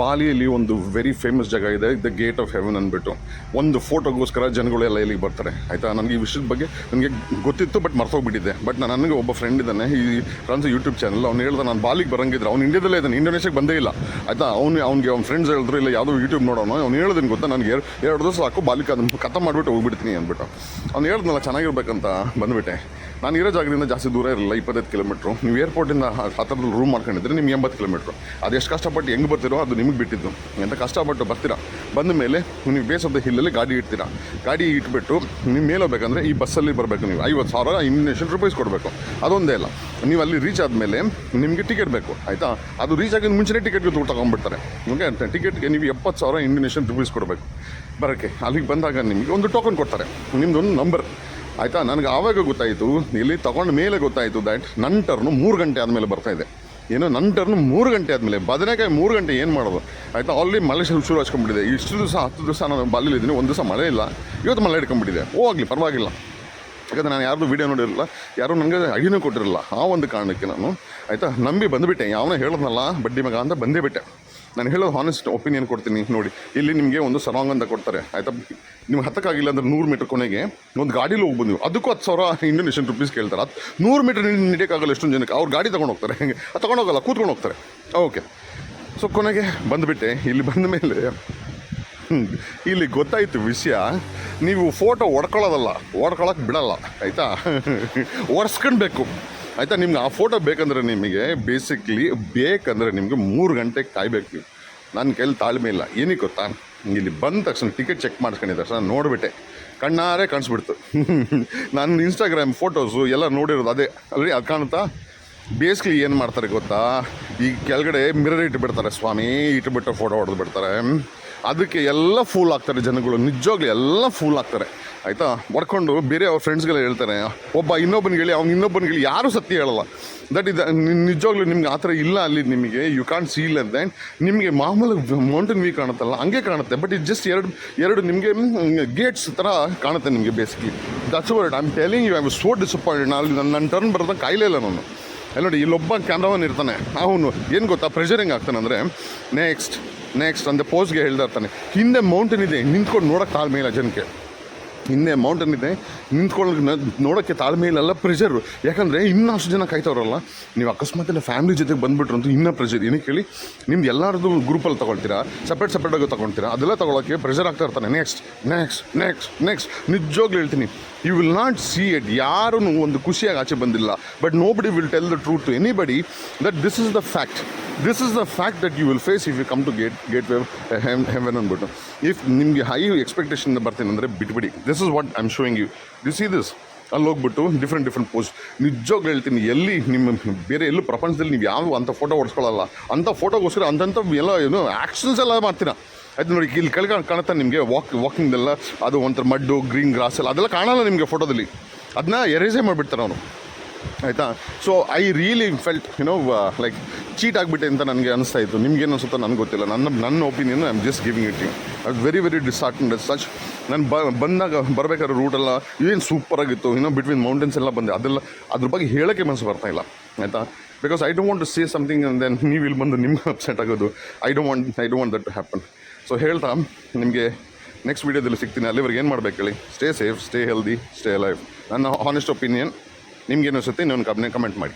ಬಾಲಿಯಲ್ಲಿ ಒಂದು very famous ಜಾಗ ಇದೆ ದ ಗೇಟ್ ಆಫ್ ಹೆವೆನ್ ಅಂದ್ಬಿಟ್ಟು. ಒಂದು ಫೋಟೋಗೋಸ್ಕರ ಜನಗಳೆಲ್ಲ ಇಲ್ಲಿಗೆ ಬರ್ತಾರೆ, ಆಯಿತಾ? ನನಗೆ ಈ ವಿಷಯದ ಬಗ್ಗೆ ನನಗೆ ಗೊತ್ತಿತ್ತು ಬಟ್ ಮರ್ತೋಗ್ಬಿಟ್ಟಿದ್ದೆ. ಬಟ್ ನಾನು ನನಗೆ ಒಬ್ಬ ಫ್ರೆಂಡ್ ಇದ್ದಾನೆ, ಈ ಫ್ರಾನ್ಸ್ ಯೂಟ್ಯೂಬ್ ಚಾನಲ್ ಅವ್ನು ಹೇಳ್ದೆ ನಾನು ಬಾಲಿಗೆ ಬರಂಗಿದ್ರೆ, ಅವ್ನು ಇಂಡಿಯಾದಲ್ಲೇ ಇದ್ದಾನೆ ಇಂಡೋನೇಷ್ಯಾಗೆ ಬಂದೇ ಇಲ್ಲ. ಆಯಿತಾ? ಅವ್ನು, ಅವ್ನಿಗೆ ಅವ್ನ ಫ್ರೆಂಡ್ಸ್ ಹೇಳಿದ್ರು, ಇಲ್ಲ ಯಾವುದೋ ಯೂಟ್ಯೂಬ್ ನೋಡೋಣ, ಅವ್ನು ಹೇಳಿದನು ಗೊತ್ತಾ? ನನಗೆ ಎರಡು ಎರಡು ದಿವಸ ಸಾಕು, ಬಾಲಿಗೆ ಅದನ್ನು ಕಥ ಮಾಡಿಬಿಟ್ಟು ಹೋಗ್ಬಿಡ್ತೀನಿ ಅಂದ್ಬಿಟ್ಟು. ಅವ್ನು ಹೇಳ್ದನಲ್ಲ, ಚೆನ್ನಾಗಿರ್ಬೇಕಂತ ಬಂದುಬಿಟ್ಟೆ. ನಾನು ಇರೋ ಜಾಗದಿಂದ ಜಾಸ್ತಿ ದೂರ ಇರಲಿಲ್ಲ, ಇಪ್ಪತ್ತೈದು ಕಿಲೋಮೀಟ್ರು ನೀವು ಏರ್ಪೋರ್ಟಿಂದ ಹತ್ತಿರದಲ್ಲಿ ರೂಮ್ ಮಾಡ್ಕೊಂಡಿದ್ರೆ ನಿಮ್ಗೆ ಎಂಬತ್ತು ಕಿಲೋಮೀಟ್ರು ಅದೆಷ್ಟು ಕಷ್ಟಪಟ್ಟು ಹೆಂಗೆ ಬರ್ತಿರೋ ಅದು ನಿಮಗೆ ಬಿಟ್ಟಿದ್ದು. ಎಂತ ಕಷ್ಟಪಟ್ಟು ಬರ್ತೀರಾ? ಬಂದ ಮೇಲೆ ನೀವು ಬೇಸ್ ಆಫ್ ದ ಹಿಲ್ಲಲ್ಲಿ ಗಾಡಿ ಇಡ್ತೀರಾ? ಗಾಡಿ ಇಟ್ಬಿಟ್ಟು ನೀವು ಮೇಲೆ ಹೋಗ್ಬೇಕಂದ್ರೆ ಈ ಬಸ್ಸಲ್ಲಿ ಬರಬೇಕು ನೀವು. ಐವತ್ತು ಸಾವಿರ ಇಂಡಿನೇಷನ್ ರುಪೀಸ್ ಕೊಡಬೇಕು. ಅದೊಂದೇ ಇಲ್ಲ ನೀವು ಅಲ್ಲಿ ರೀಚ್ ಆದಮೇಲೆ ನಿಮಗೆ ಟಿಕೆಟ್ ಬೇಕು, ಆಯಿತಾ? ಅದು ರೀಚ್ ಆಗಿದ ಮುಂಚೆನೇ ಟಿಕೆಟ್ ದುಡ್ಡು ತಗೊಂಡ್ಬಿಡ್ತಾರೆ. ಓಕೆ ಟಿಕೆಟ್ಗೆ ನೀವು ಎಪ್ಪತ್ತು ಸಾವಿರ ಇಂಡಿನೇಷನ್ ರುಪೀಸ್ ಕೊಡಬೇಕು. ಬರೋಕ್ಕೆ, ಅಲ್ಲಿಗೆ ಬಂದಾಗ ನಿಮಗೆ ಒಂದು ಟೋಕನ್ ಕೊಡ್ತಾರೆ. ನಿಮ್ಮದೊಂದು ನಂಬರ್ ಆಯಿತಾ? ನನಗೆ ಆವಾಗ ಗೊತ್ತಾಯಿತು, ಇಲ್ಲಿ ತಗೊಂಡ ಮೇಲೆ ಗೊತ್ತಾಯಿತು ದ್ಯಾಟ್ ನನ್ನ ಟರ್ನು ಮೂರು ಗಂಟೆ ಆದಮೇಲೆ ಇದೆ. ಏನೋ ನನ್ನ ಟರ್ನು ಮೂರು ಗಂಟೆ ಆದಮೇಲೆ, ಬದನೆಕಾಯಿ ಮೂರು ಗಂಟೆ ಏನು ಮಾಡೋದು? ಆಯಿತಾ ಅಲ್ಲಿ ಮಳೆ ಶುರು ಶುರು ಹಚ್ಕೊಂಡ್ಬಿಟ್ಟಿದೆ. ಇಷ್ಟು ದಿವಸ, ಹತ್ತು ದಿವಸ ನಾನು ಬಾಲಿಲಿದ್ದೀನಿ ಒಂದು ದಿವಸ ಮಳೆ ಇಲ್ಲ. ಇವತ್ತು ಮಳೆ ಹಿಡ್ಕೊಂಡ್ಬಿಟ್ಟಿದೆ. ಹೋಗ್ಲಿ, ಪರವಾಗಿಲ್ಲ. ಯಾಕಂದರೆ ನಾನು ಯಾರ್ದು ವೀಡಿಯೋ ನೋಡಿರಲಿಲ್ಲ ಯಾರೂ ನನಗೆ ಐಡಿಯೂ ಕೊಟ್ಟಿರಲಿಲ್ಲ ಆ ಒಂದು ಕಾರಣಕ್ಕೆ ನಾನು, ಆಯಿತಾ, ನಂಬಿ ಬಂದುಬಿಟ್ಟೆ. ಯಾವನೋ ಹೇಳಿದ್ನಲ್ಲ, ಬಡ್ಡಿ ಮಗ ಅಂತ ಬಂದೇ ಬಿಟ್ಟೆ. ನಾನು ಹೇಳೋ ಹಾನೆಸ್ಟ್ ಒಪಿನಿಯನ್ ಕೊಡ್ತೀನಿ, ನೋಡಿ. ಇಲ್ಲಿ ನಿಮಗೆ ಒಂದು ಸರಾಂಗ್ ಅಂತ ಕೊಡ್ತಾರೆ, ಆಯಿತಾ? ನಿಮ್ಗೆ ಹತ್ತಕ್ಕಾಗಿಲ್ಲ ಅಂದ್ರೆ ನೂರು ಮೀಟ್ರ್ ಕೊನೆಗೆ ಒಂದು ಗಾಡೀಲಿ ನೀವು ಅದಕ್ಕೂ ಹತ್ತು ಸಾವಿರ ಇಂಡೋನೇಷನ್ ರುಪೀಸ್ ಕೇಳ್ತಾರೆ. ಅದು ನೂರು ಮೀಟ್ರ್ ನೀಡೋಕ್ಕಾಗಲ್ಲ ಎಷ್ಟೊಂದು ಜನಕ್ಕೆ. ಅವ್ರು ಗಾಡಿ ತೊಗೊಂಡು ಹೋಗ್ತಾರೆ. ಹೇಗೆ. ಅದು ತೊಗೊಂಡೋಗಲ್ಲ ಕೂತ್ಕೊಂಡು ಹೋಗ್ತಾರೆ. ಓಕೆ ಸೊ ಕೊನೆಗೆ ಬಂದುಬಿಟ್ಟೆ. ಇಲ್ಲಿ ಬಂದ ಮೇಲೆ. ಇಲ್ಲಿ ಗೊತ್ತಾಯಿತು ವಿಷಯ, ನೀವು ಫೋಟೋ ಹೊಡ್ಕೊಳ್ಳೋದಲ್ಲ ಹೊಡ್ಕೊಳಕ್ಕೆ ಬಿಡಲ್ಲ, ಆಯಿತಾ? ಒರೆಸ್ಕೊಳ್ಬೇಕು ಆಯಿತಾ, ನಿಮ್ಗೆ ಆ ಫೋಟೋ ಬೇಕಂದ್ರೆ ನಿಮಗೆ ಬೇಸಿಕ್ಲಿ ಬೇಕಂದರೆ ನಿಮಗೆ ಮೂರು ಗಂಟೆಗೆ ಕಾಯ್ಬೇಕು ನೀವು. ನನ್ನ ಕೈಲಿ ತಾಳ್ಮೆ ಇಲ್ಲ ಏನಕ್ಕೆ ಗೊತ್ತಾ? ಇಲ್ಲಿ ಬಂದ ತಕ್ಷಣ ಟಿಕೆಟ್ ಚೆಕ್ ಮಾಡ್ಕೊಂಡಿದ್ದ ತಕ್ಷಣ ನೋಡಿಬಿಟ್ಟೆ. ಕಣ್ಣಾರೆ ಕಾಣಿಸ್ಬಿಡ್ತು. ನನ್ನ ಇನ್ಸ್ಟಾಗ್ರಾಮ್ ಫೋಟೋಸು ಎಲ್ಲ ನೋಡಿರೋದು ಅದೇ. ಅಲ್ರಿ, ಅದು ಕಾಣುತ್ತಾ? ಬೇಸಿಕ್ಲಿ ಏನು ಮಾಡ್ತಾರೆ ಗೊತ್ತಾ? ಈ ಕೆಳಗಡೆ ಮಿರರ್ ಇಟ್ಬಿಡ್ತಾರೆ, ಸ್ವಾಮಿ, ಇಟ್ಬಿಟ್ಟು ಫೋಟೋ ಹೊಡೆದು ಬಿಡ್ತಾರೆ ಅದಕ್ಕೆ ಎಲ್ಲ ಫೂಲ್ ಆಗ್ತಾರೆ ಜನಗಳು. ನಿಜವಾಗ್ಲೂ ಎಲ್ಲ ಫೂಲ್ ಆಗ್ತಾರೆ. ಆಯಿತಾ? ಬರ್ಕೊಂಡು ಬೇರೆ ಅವ್ರ ಫ್ರೆಂಡ್ಸ್ಗೆಲ್ಲ ಹೇಳ್ತಾರೆ, ಒಬ್ಬ ಇನ್ನೊಬ್ಬನಿಗೆ ಹೇಳಿ, ಅವ್ನು ಇನ್ನೊಬ್ಬನಿಗೆ ಹೇಳಿ ಯಾರು ಸತ್ಯ ಹೇಳಲ್ಲ. ದಟ್ ಇದು ನಿಜವಾಗ್ಲೂ ನಿಮ್ಗೆ ಆ ಥರ ಇಲ್ಲ ಅಲ್ಲಿ ನಿಮಗೆ. ಯು ಕಾಂಟ್ ಸೀಲ್ ಅಂತ ನಿಮಗೆ ಮಾಮೂಲಿ ಮೌಂಟೇನ್ ವ್ಯೂ ಕಾಣುತ್ತಲ್ಲ, ಹಂಗೆ ಕಾಣುತ್ತೆ. ಬಟ್ ಇಟ್ ಜಸ್ಟ್ ಎರಡು ಎರಡು ನಿಮಗೆ ಗೇಟ್ಸ್ ಥರ ಕಾಣುತ್ತೆ ನಿಮಗೆ basically that's word I am telling you I so disappoint ನಾನು ನನ್ನ ನನ್ನ ಟರ್ನ್ ಬರೋದಾಗ ಕಾಯಿಲೆ ಇಲ್ಲ ನಾನು. ಅಲ್ಲಿ ನೋಡಿ, ಇಲ್ಲೊಬ್ಬ ಕ್ಯಾಮ್ರಾಮನ್ ಇರ್ತಾನೆ. ಅವನು ಏನು ಗೊತ್ತಾ? ಪ್ರೆಷರ್ ಹೆಂಗೆ ಆಗ್ತಾನೆ ಅಂದರೆ ನೆಕ್ಸ್ಟ್ ನೆಕ್ಸ್ಟ್ ಅಂದರೆ ಪೋಸ್ಗೆ ಹೇಳ್ತಾ ಇರ್ತಾನೆ ಹಿಂದೆ ಮೌಂಟೇನ್ ಇದೆ, ನಿಂತ್ಕೊಂಡು ನೋಡೋಕ್ಕೆ ತಾಳ್ಮೆ ಇಲ್ಲ ಜನಕ್ಕೆ. ಹಿಂದೆ ಮೌಂಟೇನ್ ಇದೆ ನಿಂತ್ಕೊಳ್ಳೋಕೆ ನೋಡೋಕ್ಕೆ ತಾಳ್ಮೆ ಇಲ್ಲಲ್ಲ ಪ್ರೆಷರು ಯಾಕಂದರೆ ಇನ್ನಷ್ಟು ಜನ ಕಾಯ್ತವ್ರಲ್ಲ, ನೀವು ಅಕಸ್ಮಾತ್ ಎಲ್ಲ ಫ್ಯಾಮಿಲಿ ಜೊತೆಗೆ ಬಂದುಬಿಟ್ರಂತೂ ಇನ್ನೂ ಪ್ರೆಷರ್ ಏನಕ್ಕೆ ಹೇಳಿ, ನಿಮ್ದು ಎಲ್ಲರದ್ದು ಗ್ರೂಪಲ್ಲಿ ತೊಗೊಳ್ತೀರಾ ಸಪ್ರೇಟ್ ಸಪ್ರೇಟಾಗಿ ತೊಗೊಳ್ತೀರಾ, ಅದೆಲ್ಲ ತೊಗೊಳಕ್ಕೆ ಪ್ರೆಷರ್ ಆಗ್ತಾ ಇರ್ತಾನೆ. ನೆಕ್ಸ್ಟ್ ನೆಕ್ಸ್ಟ್ ನೆಕ್ಸ್ಟ್ ನೆಕ್ಸ್ಟ್ ನಿಜವಾಗ್ಲೂ ಹೇಳ್ತೀನಿ you will not see it ಯಾರೂ ಒಂದು ಖುಷಿಯಾಗಿ ಆಚೆ ಬಂದಿಲ್ಲ. But nobody will tell the truth to anybody that this is the fact this is the fact that you will face if you come to gate gate wave heaven ಅಂದ್ಬಿಟ್ಟು if ನಿಮಗೆ high expectation ಬರ್ತೀನಿ ಅಂದರೆ ಬಿಟ್ಬಿಡಿ this is what I am showing you you see this ಅಲ್ಲಿ ಹೋಗ್ಬಿಟ್ಟು different different pose ನಿಜವಾಗ್ಲೂ ಹೇಳ್ತೀನಿ ಎಲ್ಲಿ ನಿಮ್ಮ ಬೇರೆ ಎಲ್ಲೂ ಪ್ರಪಂಚದಲ್ಲಿ ನೀವು ಯಾವ ಅಂಥ ಫೋಟೋ ಹೊಡ್ಸ್ಕೊಳ್ಳಲ್ಲ ಅಂಥ ಫೋಟೋಗೋಸ್ಕರ ಅಂಥಂಥ ಎಲ್ಲ ಏನು ಆ್ಯಕ್ಷನ್ಸ್ ಎಲ್ಲ ಮಾಡ್ತೀರಾ ಆಯ್ತು ನೋಡಿ ಇಲ್ಲಿ ಕೆಳಗೆ ಕಾಣುತ್ತೆ ನಿಮಗೆ ವಾಕ್ ವಾಕಿಂಗ್ದೆಲ್ಲ ಅದು ಒಂಥರ ಮಡ್ಡು ಗ್ರೀನ್ ಗ್ರಾಸ್ ಎಲ್ಲ ಅದೆಲ್ಲ ಕಾಣಲ್ಲ ನಿಮಗೆ ಫೋಟೋದಲ್ಲಿ ಅದನ್ನ ಎರೇಸೇ ಮಾಡಿಬಿಡ್ತಾರೆ ಅವನು ಆಯಿತಾ? So I really felt you know like cheat ಆಗಿಬಿಟ್ಟೆ ಅಂತ ನನಗೆ ಅನಿಸ್ತಾ ಇತ್ತು. ನಿಮ್ಗೇನು ಅನ್ಸುತ್ತೋ ನನಗೆ ಗೊತ್ತಿಲ್ಲ. ನನ್ನ ನನ್ನ opinion I am just giving it you ಅದು ವೆರಿ ವೆರಿ ಡಿಸಾರ್ಟೆಂಡ್ ಸಚ್ ನಾನು ಬ, ಬಂದಾಗ ಬರಬೇಕಾದ್ರೆ ರೂಟೆಲ್ಲ ಏನು ಸೂಪರಾಗಿತ್ತು ಇನ್ನೂ ಬಿಟ್ವೀನ್ ಮೌಂಟೇನ್ಸ್ ಎಲ್ಲ ಬಂದೆ. ಅದೆಲ್ಲ, ಅದ್ರ ಬಗ್ಗೆ ಹೇಳೋಕ್ಕೆ ಮನಸ್ಸು ಬರ್ತಾ ಇಲ್ಲ. ಆಯಿತಾ? Because I don't want to say something then ನೀವು ಇಲ್ಲಿ ಬಂದು ನಿಮ್ಗೆ ಅಪ್ಸೆಟ್ ಆಗೋದು. I don't want I don't want that to happen so ಹೇಳ್ತಾ, ನಿಮಗೆ ನೆಕ್ಸ್ಟ್ ವೀಡಿಯೋದಲ್ಲಿ ಸಿಗ್ತೀನಿ. ಅಲ್ಲಿವರೆಗೆ ಏನು ಮಾಡ್ಬೇಕು ಹೇಳಿ? Stay safe stay healthy stay life ನನ್ನ ಹಾನೆಸ್ಟ್ ಒಪಿನಿಯನ್ ನಿಮ್ಗೇನು ಅನಿಸುತ್ತೆ ಇನ್ನೊಂದು ಕಮೆಂಟ್ ಮಾಡಿ.